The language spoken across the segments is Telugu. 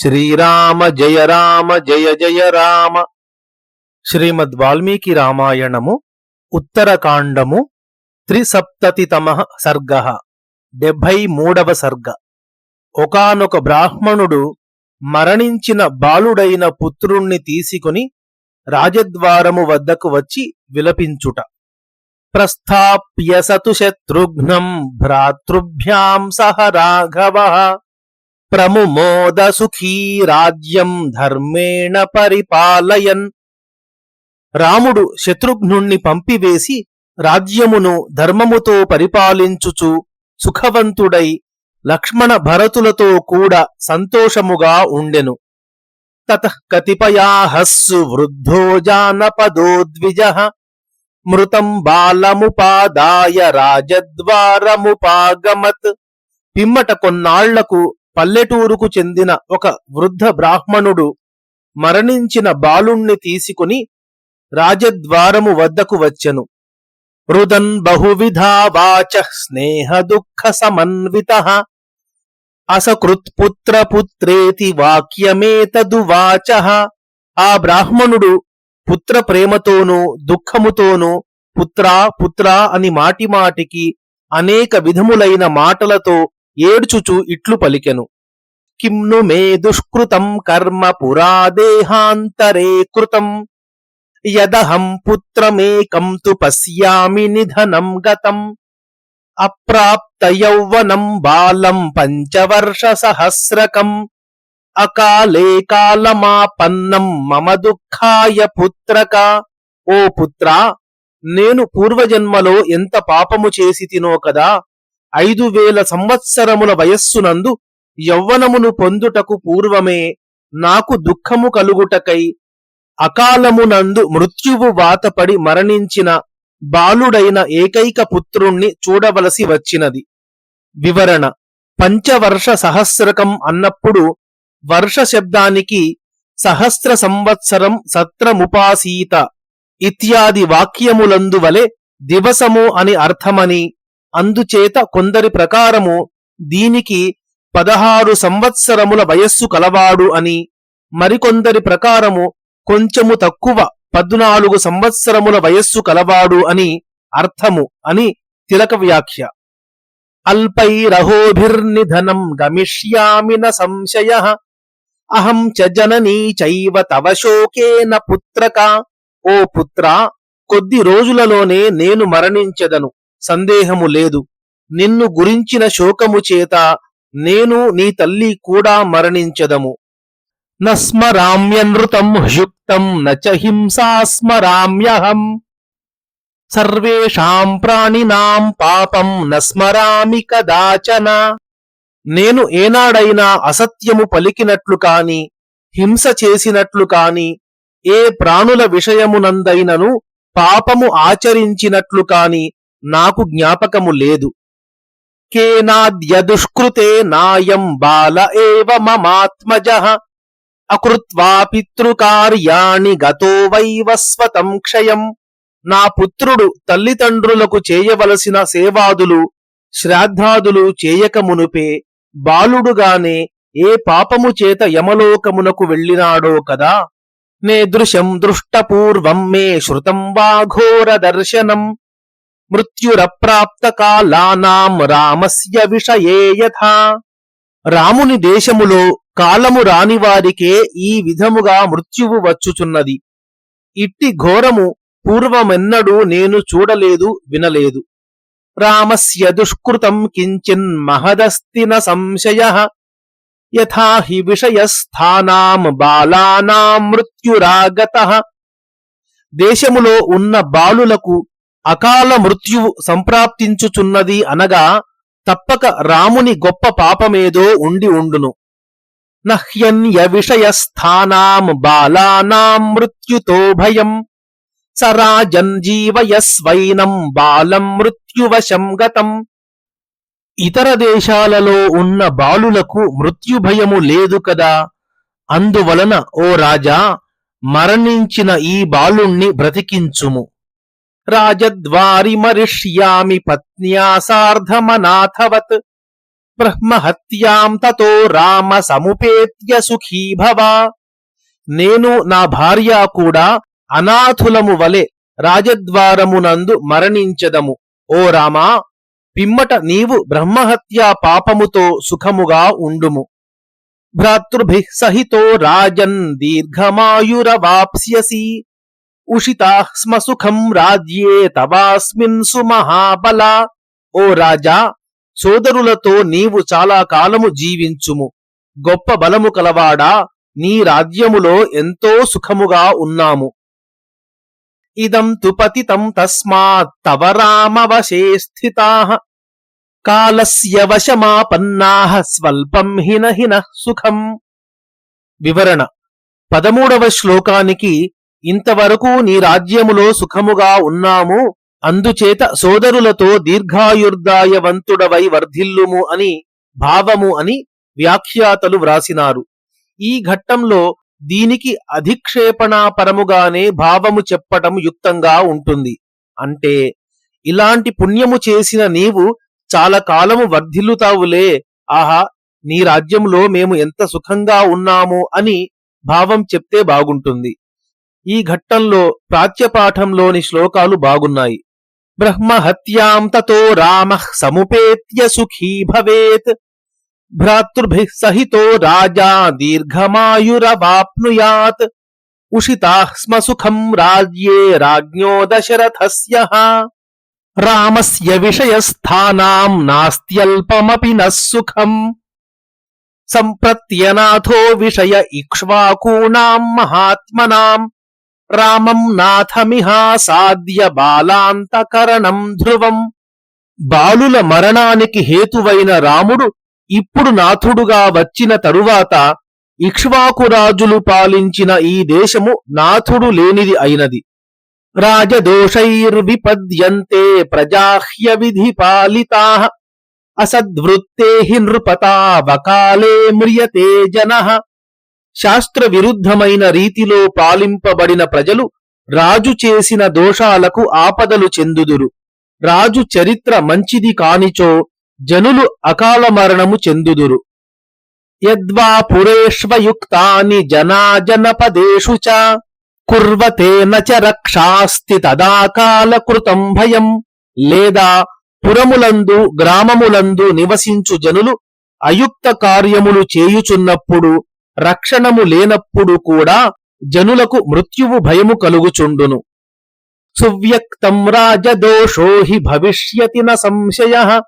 శ్రీరామ జయ రామ జయ జయ రామ. శ్రీమద్ వాల్మీకి రామాయణము ఉత్తరకాండము త్రిసప్తతితమ సర్గ. డెబ్భై మూడవ సర్గ. ఒకానొక బ్రాహ్మణుడు మరణించిన బాలుడైన పుత్రుణ్ణి తీసుకుని రాజద్వారము వద్దకు వచ్చి విలపించుట. ప్రస్థాప్య సతు శత్రుఘ్నం భ్రాతృభ్యాం సహ రాఘవ. ప్రముమోద సుఖీ రాజ్యం ధర్మేణ పరిపాలయన్. రాముడు శత్రుఘ్నుణ్ణి పంపివేసి రాజ్యమును ధర్మముతో పరిపాలించుచు సుఖవంతుడై లక్ష్మణ భరతులతో కూడా సంతోషముగా ఉండెను. తత కతిపయాహస్సు వృద్ధో జానపదో ద్విజ. మృతం బాలముపాదాయ రాజద్వారముపాగమత్. పిమ్మట కొన్నాళ్ళకు పల్లెటూరుకు చెందిన ఒక వృద్ధ బ్రాహ్మణుడు మరణించిన బాలుణ్ణి తీసుకుని రాజద్వారము వద్దకు వచ్చెను. రుదన్ బహువిధా వాచ స్నేహ దుఃఖ సమన్విత అసకృత్పుత్ర పుత్రేతి వాక్యమేతదు వాచ. ఆ బ్రాహ్మణుడు పుత్ర ప్రేమతోనూ దుఃఖముతోనూ పుత్రా పుత్రా అని మాటిమాటికి అనేక విధములైన మాటలతో ఏడ్చుచు ఇట్లు పలికెను. కిమ్ను మే దుష్కృతం కర్మ పురా దేహాంతరే కృతం. యదహం పుత్రమేకం తు పశ్యామి నిధనం గతం. అప్రాప్త యౌవనం బాలం పంచవర్ష సహస్రకం. అకాలే కాలమాపన్నం మమ దుఃఖాయ పుత్రక. ఓ పుత్రా నేను పూర్వజన్మలో ఎంత పాపము చేసి తినో కదా ఐదు వేల సంవత్సరముల వయస్సునందు యౌవనమును పొందుటకు పూర్వమే నాకు దుఃఖము కలుగుటకై అకాలమునందు మృత్యువు వాతపడి మరణించిన బాలుడైన ఏకైక పుత్రుణ్ణి చూడవలసి వచ్చినది. వివరణ. పంచవర్ష సహస్రకం అన్నప్పుడు వర్ష శబ్దానికి సహస్ర సంవత్సరం సత్రముపాసీత ఇత్యాది వాక్యములందువలె దివసము అని అర్థమని అందుచేత కొందరి ప్రకారము దీనికి పదహారు సంవత్సరముల వయస్సు కలవాడు అని మరికొందరి ప్రకారము కొంచెము తక్కువ పద్నాలుగు సంవత్సరముల వయస్సు కలవాడు అని అర్థము అని తిలక వ్యాఖ్య. అల్పైరహోభిర్నిధనం గమిష్యామి న సంశయ. అహం చ జననీ చైవ తవ శోకేన పుత్రక. ఓ పుత్రా కొద్ది రోజులలోనే నేను మరణించెదను. సందేహము లేదు. నిన్ను గురించిన శోకము చేత నేను నీ తల్లి కూడా మరణించదము. నస్మరామ్యనృతం హ్యుక్తం నహింసాస్మరామ్యహం సర్వేషాం ప్రాణినాం పాపం నస్మరామి కదాచన. నేను ఏనాడైనా అసత్యము పలికినట్లు కాని హింస చేసినట్లు కాని ఏ ప్రాణుల విషయమునందైనను పాపము ఆచరించినట్లు కాని నాకు జ్ఞాపకము లేదు. కేనాద్యదుష్కృతే నాయం బాల ఏవ మమాత్మజ. అకృత్వా పితృకార్యాణి గతో వైవస్వతం క్షయం. నా పుత్రుడు తల్లిదండ్రులకు చేయవలసిన సేవాదులు శ్రాద్ధాదులు చేయకమునుపే బాలుడుగానే ఏ పాపము చేత యమలోకమునకు వెళ్ళినాడో కదా. నే దృశం దృష్టపూర్వం మే శృతం వాఘోర దర్శనం. మృత్యురప్రాప్త కాలానాం రామస్య విషయే యథా. రాముని దేశములో కాలము రాని వారికే ఈ విధముగా మృత్యువు వచ్చుచున్నది. ఇట్టి ఘోరము పూర్వమెన్నడూ నేను చూడలేదు వినలేదు. రామస్య దుష్కృతం కించిన్ మహదస్తి న సంశయ. యథా హి విషయస్థానాం బాలానాం మృత్యురాగత. దేశములో ఉన్న బాలులకు అకాల మృత్యువు సంప్రాప్తించుచున్నది అనగా తప్పక రాముని గొప్ప పాపమేదో ఉండి ఉండును. నహ్యన్య విషయస్థానాం బాలానాం మృత్యుతో భయం. సరాజన్ జీవయస్వైనం బాలం మృత్యువశం గతం. ఇతర దేశాలలో ఉన్న బాలులకు మృత్యుభయము లేదు కదా. అందువలన ఓ రాజా మరణించిన ఈ బాలుణ్ణి బ్రతికించుము. రాజద్వారి మరిష్యామి పత్న్యా సార్ధమనాథవత్ బ్రహ్మహత్యాం తతో రామ సముపేత్య సుఖీ భవ నేను నా భార్య కూడా అనాథులము వలె రాజద్వారమునందు మరణించదము ఓ రామా పిమ్మట నీవు బ్రహ్మహత్యా పాపముతో సుఖముగా ఉండుము భ్రాతృభి సహితో రాజన్ దీర్ఘమాయురవాప్స్యసి ఉషితా స్మ సుఖం రాజ్యే తవాస్మిన్ సుమహాబల ఓ రాజా సోదరులతో నీవు చాలా కాలము జీవించుము। గొప్ప బలము కలవాడా నీ రాజ్యములో ఎంతో సుఖముగా ఉన్నాము। ఇదం తు పతితం తస్మాత్ తవ రామవశే స్థితా కాలస్య వశమాపన్నా స్వల్పం హిన హిన సుఖం। వివరణ పదమూడవ శ్లోకానికి ఇంతవరకు నీ రాజ్యములో సుఖముగా ఉన్నాము అందుచేత సోదరులతో దీర్ఘాయుర్దాయవంతుడవై వర్ధిల్లుము అని భావము అని వ్యాఖ్యాతలు వ్రాసినారు. ఈ ఘట్టంలో దీనికి అధిక్షేపణాపరముగానే భావము చెప్పటం యుక్తంగా ఉంటుంది. అంటే ఇలాంటి పుణ్యము చేసిన నీవు చాలా కాలము వర్ధిల్లుతావులే ఆహా నీ రాజ్యంలో మేము ఎంత సుఖంగా ఉన్నాము అని భావం చెప్తే బాగుంటుంది. ఈ ఘట్టంలో ప్రాచ్యపాఠంలోని శ్లోకాలు బాగున్నాయి. బ్రహ్మహత్యాం తతో రామ సముపేత్య సుఖీ భవేత్. భ్రాతృభి సహితో రాజా దీర్ఘమాయురవాప్నుయాత్. ఉషితా స్మ సుఖం రాజ్యే రాజ్ఞో దశరథస్య. రామస్య విషయస్థానాం నాస్త్యల్పమపి న సుఖం. సంప్రత్యనాథో విషయ ఇక్ష్వాకూణాం మహాత్మనాం. రామం నాథమిహాసాద్య బాలాంతకరణం ధ్రువం. బాలుల మరణానికి హేతువైన రాముడు ఇప్పుడు నాథుడుగా వచ్చిన తరువాత ఇక్ష్వాకురాజులు పాలించిన ఈ దేశము నాథుడు లేనిది అయినది. రాజదోషైర్విపద్యంతే ప్రజాహ్య విధి పాలితా అసద్వృత్తే నృపతా వకాలే మ్రియతే జన. శాస్త్ర విరుద్ధమైన రీతిలో పాలింపబడిన ప్రజలు రాజు చేసిన దోషాలకు ఆపదలు చెందుదురు. రాజు చరిత్ర మంచిది కానిచో జనులు అకాల మరణము చెందుదురు. యద్వా పురేష్వయుక్తాని జనాజనపదేషు చ కుర్వతేన చ రక్షాస్తి తదాకాల కృతం భయం. లేదా పురములందు గ్రామములందు నివసించు జనులు అయుక్త కార్యములు చేయుచున్నప్పుడు రక్షణము లేనప్పుడు కూడా జనులకు మృత్యువు భయము కలుగుచుండును. సువ్యక్తం రాజదోషో హి భవిష్యతి న సంశయ.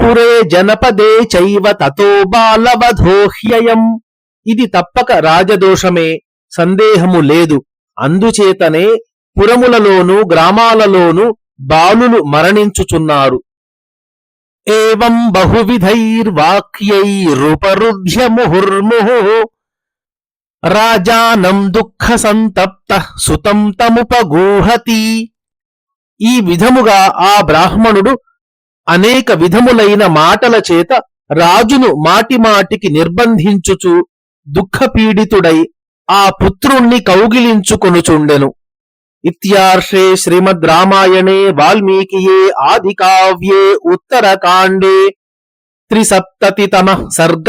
పురే జనపదే చైవ తతో బాలవధోహ్యయం ఇది తప్పక రాజదోషమే సందేహము లేదు. అందుచేతనే పురములలోను గ్రామాలలోను బాలులు మరణించుచున్నారు. ఏం బహువిధైర్వాక్యైరుపరుధ్య ముహుర్ముహు రాజానం దుఃఖ సంతప్త సుతం తముపగూహతి. ఈ విధముగా ఆ బ్రాహ్మణుడు అనేక విధములైన మాటల చేత రాజును మాటిమాటికి నిర్బంధించుచు దుఃఖపీడితుడై ఆ పుత్రుణ్ణి కౌగిలించుకొనుచుండెను. ఇత్యార్షే శ్రీమద్ రామాయణే వాల్మీకియే ఆదికావ్యే ఉత్తరకాండే. త్రిసప్తతితమ సర్గ.